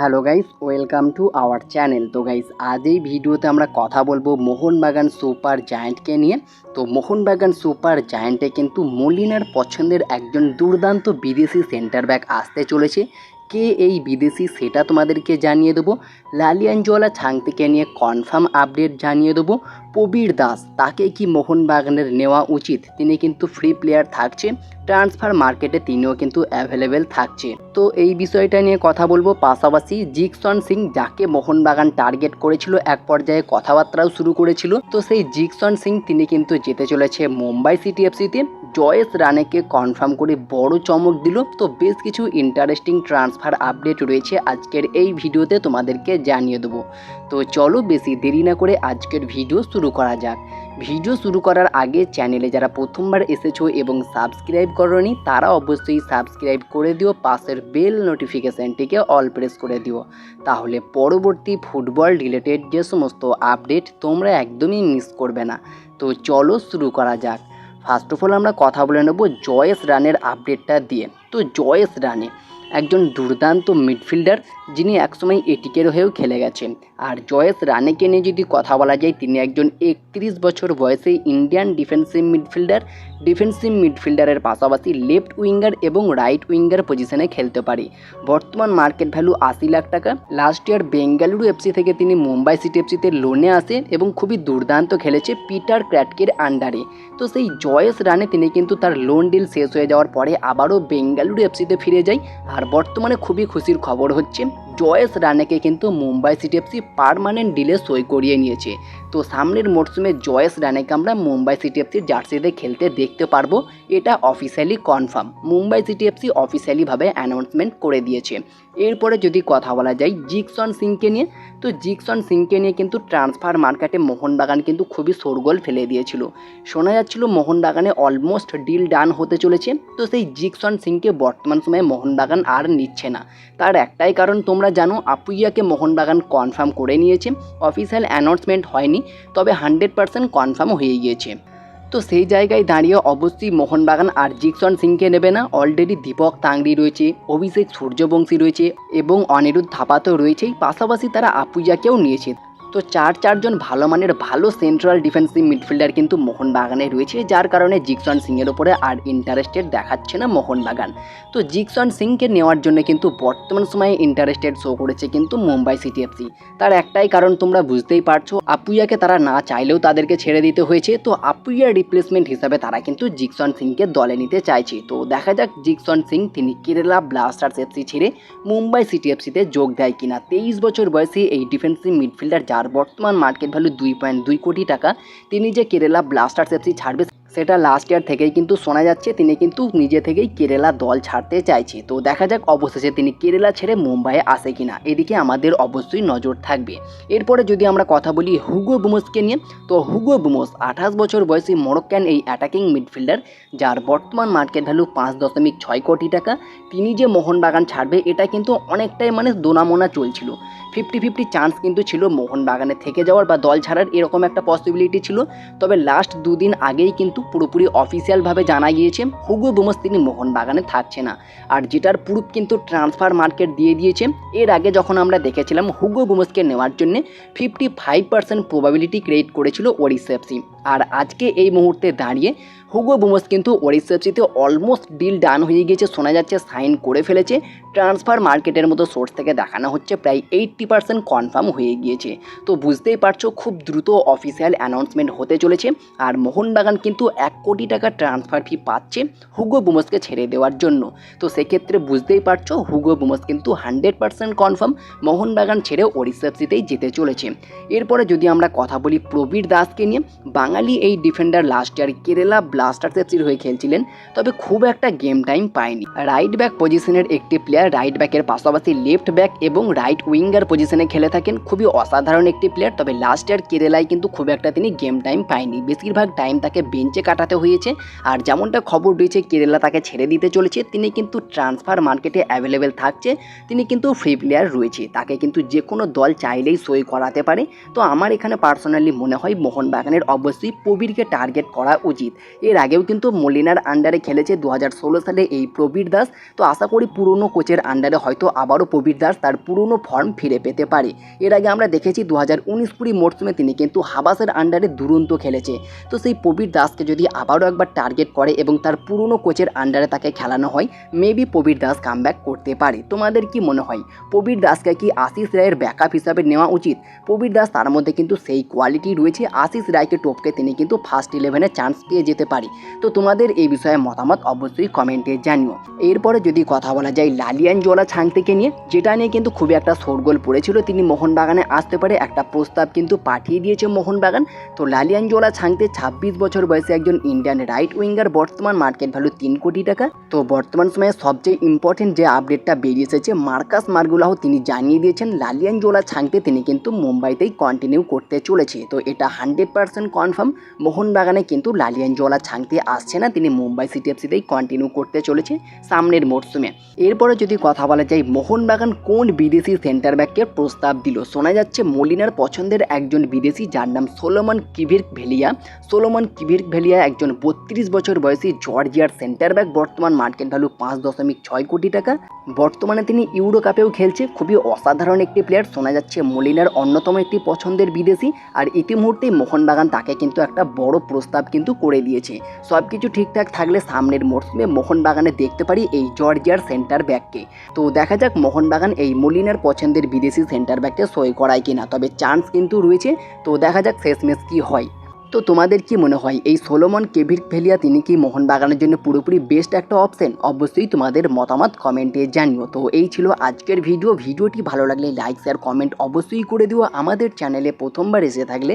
Hello guys, welcome to our channel. তো guys, আজ এই ভিডিওতে আমরা কথা বলব মোহনবাগান সুপার জায়েন্টকে নিয়ে। তো মোহনবাগান সুপার জায়েন্টে কিন্তু মলিনার পছন্দের একজন দুর্দান্ত বিদেশি সেন্টার ব্যাক আসতে চলেছে। কে এই বিদেশি সেটা তোমাদেরকে জানিয়ে দেবো। লালিয়ানজোয়ালা ছাংতিকে নিয়ে কনফার্ম আপডেট জানিয়ে দেবো। প্রবীর দাস, তাকে কি মোহনবাগানের নেওয়া উচিত? তিনি কিন্তু ফ্রি প্লেয়ার থাকছে ট্রান্সফার মার্কেটে তিনিও কিন্তু অ্যাভেলেবেল থাকছে। তো এই বিষয়টা নিয়ে কথা বলব পাশাপাশি জিকসন সিং, যাকে মোহনবাগান টার্গেট করেছিল, এক পর্যায়ে কথাবার্তাও শুরু করেছিল। তো সেই জিকসন সিং, তিনি কিন্তু যেতে চলেছে মুম্বাই সিটি এফসিতে জয়েস রানেকে কনফার্ম করে বড় চমক দিল। তো বেশ কিছু ইন্টারেস্টিং ট্রান্সফার আপডেট রয়েছে আজকের এই ভিডিওতে তোমাদেরকে জানিয়ে দেবো। তো চলো বেশি দেরি না করে আজকের ভিডিও শুরু করা যাক। ভিডিও শুরু করার আগে চ্যানেলে যারা প্রথমবার এসেছ এবং সাবস্ক্রাইব করনি, তারা অবশ্যই সাবস্ক্রাইব করে দিও, পাশের বেল নোটিফিকেশানটিকে অল প্রেস করে দিও। তাহলে পরবর্তী ফুটবল রিলেটেড যে সমস্ত আপডেট তোমরা একদমই মিস করবে না। তো চলো শুরু করা যাক। ফার্স্ট অফ অল আমরা কথা বলে নেব জয়েস রানের আপডেটটা দিয়ে। তো জয়েস রানে একজন দুর্দান্ত মিডফিল্ডার যিনি একসময় এটিকের হয়েও খেলে গেছেন। আর জয়েস রানেকে নিয়ে যদি কথা বলা যায়, তিনি একজন একত্রিশ বছর বয়সে ইন্ডিয়ান ডিফেন্সিভ মিডফিল্ডার। ডিফেন্সিভ মিডফিল্ডারের পাশাপাশি লেফট উইঙ্গার এবং রাইট উইঙ্গার পজিশনে খেলতে পারে। বর্তমান মার্কেট ভ্যালু আশি লাখ টাকা। লাস্ট ইয়ার বেঙ্গালুরু এফসি থেকে তিনি মুম্বাই সিটি এফসিতে লোনে আসে এবং খুবই দুর্দান্ত খেলেছে পিটার ক্র্যাটকের আন্ডারে। তো সেই জয়েস রানে তিনি কিন্তু তার লোন ডিল শেষ হয়ে যাওয়ার পরে আবারও বেঙ্গালুরু এফসিতে ফিরে যায়। আর বর্তমানে খুবই খুশির খবর হচ্ছে জয়েস রানেকে কিন্তু মুম্বাই সিটি এফসি পারমানেন্ট ডিলে সই করিয়ে নিয়েছে। তো সামনের মরশুমে জয়েস রানেকে আমরা মুম্বাই সিটি এফসির জার্সিতে খেলতে দেখতে পারব। এটা officially confirm Mumbai city FC অফিসিয়ালিভাবে announcement করে দিয়েছে। এরপরে যদি কথা বলা যায় জিকসন সিংকে নিয়ে, তো জিকসন সিংকে নিয়ে কিন্তু ট্রান্সফার মার্কেটে মোহনবাগান কিন্তু খুবই শোরগোল ফেলে দিয়েছিল। শোনা যাচ্ছিল মোহনবাগানে অলমোস্ট ডিল ডান হতে চলেছে। তো সেই জিকসন সিংকে বর্তমান সময়ে মোহনবাগান আর নিচ্ছে না। তার একটাই কারণ, তোমরা জানো আপুইয়াকে মোহনবাগান কনফার্ম করে নিয়েছে। অফিসিয়াল অ্যানাউন্সমেন্ট হয়নি, তবে হান্ড্রেড পার্সেন্ট কনফার্ম হয়ে গিয়েছে। তো সেই জায়গায় দাঁড়িয়ে অবশ্যই মোহনবাগান আর জিকসন সিংকে নেবে না। অলরেডি দীপক তাংড়ি রয়েছে, অভিষেক সূর্যবংশী রয়েছে এবং অনিরুদ্ধ ধাপাতও রয়েছে। রয়েছেই পাশাপাশি তারা আপুইয়াকেও নিয়েছে। তো চার চারজন ভালো মানের ভালো সেন্ট্রাল ডিফেন্সিভ মিডফিল্ডার কিন্তু মোহনবাগানে রয়েছে, যার কারণে জিকসন সিংয়ের ওপরে আর ইন্টারেস্টেড দেখাচ্ছে না মোহনবাগান। তো জিকসন সিংকে নেওয়ার জন্য কিন্তু বর্তমান সময়ে ইন্টারেস্টেড শো করেছে কিন্তু মুম্বাই সিটি এফসি তার একটাই কারণ তোমরা বুঝতেই পারছ, আপুইয়াকে তারা না চাইলেও তাদেরকে ছেড়ে দিতে হয়েছে, তো আপুইয়ার রিপ্লেসমেন্ট হিসাবে তারা কিন্তু জিকসন সিংকে দলে নিতে চাইছে। তো দেখা যাক জিকসন সিং, তিনি কেরালা ব্লাস্টার্স এফসি ছেড়ে মুম্বাই সিটি এফসিতে যোগ দেয় কিনা। তেইশ বছর বয়সী এই ডিফেন্সিভ মিডফিল্ডার যার বর্তমান মার্কেট ভ্যালু দুই পয়েন্ট দুই কোটি টাকা। তিনি যে কেরালা ব্লাস্টার্স এফসি ছাড়বে সেটা লাস্ট ইয়ার থেকেই কিন্তু শোনা যাচ্ছে, তিনি কিন্তু নিজে থেকেই কেরালা দল ছাড়তে চাইছে। তো দেখা যাক অবশেষে তিনি কেরালা ছেড়ে মুম্বাইয়ে আসে কিনা। এদিকে আমাদের অবশ্যই নজর থাকবে। এরপরে যদি আমরা কথা বলি হুগো বুমোসকে নিয়ে, তো হুগো বুমোস আঠাশ বছর বয়সী মোরক্কান এই অ্যাটাকিং মিডফিল্ডার যার বর্তমান মার্কেট ভ্যালু পাঁচ দশমিক ছয় কোটি টাকা, তিনি যে মোহনবাগান ছাড়বে, এটা কিন্তু অনেকটাই মানে দোনামোনা চলছিল। ফিফটি ফিফটি চান্স কিন্তু ছিল মোহনবাগানে থেকে যাওয়ার বা দল ছাড়ার এরকম একটা পসিবিলিটি ছিল। তবে লাস্ট দুদিন আগেই কিন্তু পুরোপুরি অফিসিয়ালভাবে জানা গিয়েছে হুগো বুমস তিনি মোহনবাগানে থাকছে না। আর যেটার প্রুফ কিন্তু ট্রান্সফার মার্কেট দিয়ে দিয়েছে, এর আগে যখন আমরা দেখেছিলাম হুগো বুমসকে নেওয়ার জন্য fifty five percent probability create করেছিল ওড়িশা এফসি আর আজকে এই মুহূর্তে দাঁড়িয়ে হুগো বুমস কিন্তু এফসিতে অলমোস্ট ডিল ডান হয়ে গিয়েছে, শোনা যাচ্ছে সাইন করে ফেলেছে। ট্রান্সফার মার্কেটের মতো সোর্স থেকে দেখানো হচ্ছে, প্রায় এইট্টি পার্সেন্ট কনফার্ম হয়ে গিয়েছে। তো বুঝতেই পারছ, খুব দ্রুত অফিসিয়াল অ্যানাউন্সমেন্ট হতে চলেছে আর মোহনবাগান কিন্তু এক কোটি টাকা ট্রান্সফার ফি পাচ্ছে হুগো বুমসকে ছেড়ে দেওয়ার জন্য। তো সেক্ষেত্রে বুঝতেই পারছ হুগো বুমস কিন্তু হান্ড্রেড পার্সেন্ট কনফার্ম মোহনবাগান ছেড়ে ওড়িশা এফসিতেই যেতে চলেছে। এরপরে যদি আমরা কথা বলি প্রবীর দাসকে নিয়ে, বাঙালি এই defender last year Kerala Blasters এফসির হয়ে খেলছিলেন, তবে খুব একটা গেম টাইম পায়নি। রাইট ব্যাক পজিশনের একটি প্লেয়ার রাইট ব্যাকের পাশাপাশি লেফট ব্যাক এবং রাইট উইঙ্গার পজিশনে খেলে থাকেন, খুবই অসাধারণ একটি প্লেয়ার তবে লাস্ট ইয়ার কেরালায় কিন্তু খুব একটা তিনি গেম টাইম পায়নি। বেশিরভাগ টাইম তাকে বেঞ্চে কাটাতে হয়েছে, আর যেমনটা খবর রয়েছে, কেরালা তাকে ছেড়ে দিতে চলেছে, তিনি কিন্তু ট্রান্সফার মার্কেটে অ্যাভেলেবেল থাকছে, তিনি কিন্তু ফ্রি প্লেয়ার রয়েছে, তাকে কিন্তু যে কোনো দল চাইলেই সই করাতে পারে। তো আমার এখানে পার্সোনালি মনে হয়, মোহনবাগানের অবশ্যই অবশ্যই প্রবীরকে টার্গেট করা উচিত। এর আগেও কিন্তু মলিনার আন্ডারে খেলেছে দু হাজার ষোলো সালে এই প্রবীর দাস। তো আশা করি পুরনো কোচের আন্ডারে হয়তো আবারও প্রবীর দাস তার পুরনো ফর্ম ফিরে পেতে পারে। এর আগে আমরা দেখেছি দু হাজার উনিশ কুড়ি মরশুমে তিনি কিন্তু হাবাসের আন্ডারে দুরন্ত খেলেছে। তো সেই প্রবীর দাসকে যদি আবারও একবার টার্গেট করে এবং তার পুরনো কোচের আন্ডারে তাকে খেলানো হয় মেবি প্রবীর দাস কামব্যাক করতে পারে। তোমাদের কি মনে হয়? প্রবীর দাসকে কি আশিস রায়ের ব্যাকআপ হিসাবে নেওয়া উচিত? প্রবীর দাস তার মধ্যে কিন্তু সেই কোয়ালিটি রয়েছে। আশিস রায়কে টপকে তিনি কিন্তু ফার্স্ট ইলেভেনে চান্স পেয়ে যেতে পারে। তো তোমাদের এই বিষয়ে মতামত অবশ্যই কমেন্টে জানিও। এরপরে যদি কথা বলা যায় লালিয়ান জোলা ছাংতেকে নিয়ে, যেটা নিয়ে কিন্তু খুবই একটা শোরগোল পড়েছিল, তিনি মোহনবাগানে আসতে পারে, একটা প্রস্তাব কিন্তু পাঠিয়ে দিয়েছে মোহনবাগান। তো লালিয়ান জোলা ছাংতে ছাব্বিশ বছর বয়সে একজন ইন্ডিয়ান রাইট উইঙ্গার বর্তমান মার্কেট ভ্যালু তিন কোটি টাকা। তো বর্তমান সময়ে সবচেয়ে ইম্পর্টেন্ট যে আপডেটটা বেরিয়ে এসেছে, মার্কাস মার্গুলাহ তিনি জানিয়ে দিয়েছেন লালিয়ান জোলা ছাংতে তিনি কিন্তু মুম্বাইতেই কন্টিনিউ করতে চলেছে। তো এটা হান্ড্রেড পার্সেন্ট কনফার্ম মোহনবাগানে কিন্তু লালিয়ান জোলা ছাংতে আসছে না। তিনি মুম্বাই সিটি এফসিতেই কন্টিনিউ করতে চলেছে সামনের মরশুমে এরপরে যদি কথা বলা যায়, মোহনবাগান কোন বিদেশি সেন্টার ব্যাককে প্রস্তাব দিল? শোনা যাচ্ছে মলিনার পছন্দের একজন বিদেশি, যার নাম সোলোমন কিভির্ক ভেলিয়া। সোলোমন কিভির্ক ভেলিয়া একজন বত্রিশ বছর বয়সী জর্জিয়ার সেন্টার ব্যাক বর্তমান মার্কেট ভ্যালু পাঁচ দশমিক ছয় কোটি টাকা। বর্তমানে তিনি ইউরো কাপেও খেলছে। খুবই অসাধারণ একটি প্লেয়ার শোনা যাচ্ছে মলিনার অন্যতম একটি পছন্দের বিদেশি। আর ইতিমুহূর্তেই মোহনবাগান তাকে কিন্তু একটা বড় প্রস্তাব কিন্তু করে দিয়েছে। সব কিছু ঠিকঠাক থাকলে সামনের মরশুমে মোহনবাগানে দেখতে পারি এই জর্জিয়ার সেন্টার ব্যাককে। তো দেখা যাক মোহনবাগান এই মলিনার পছন্দের বিদেশি সেন্টার ব্যাককে সই করায় কিনা, তবে চান্স কিন্তু রয়েছে। তো দেখা যাক শেষমেশ কী হয়। তো তোমাদের কি মনে হয়, এই সোলোমন কেভির ভেলিয়া তিনি কি মোহনবাগানের জন্য পুরোপুরি বেস্ট একটা অপশন অবশ্যই তোমাদের মতামত কমেন্টে জানিও। তো এই ছিল আজকের ভিডিও ভিডিওটি ভালো লাগলে লাইক শেয়ার কমেন্ট অবশ্যই করে দিও। আমাদের চ্যানেলে প্রথমবার এসে থাকলে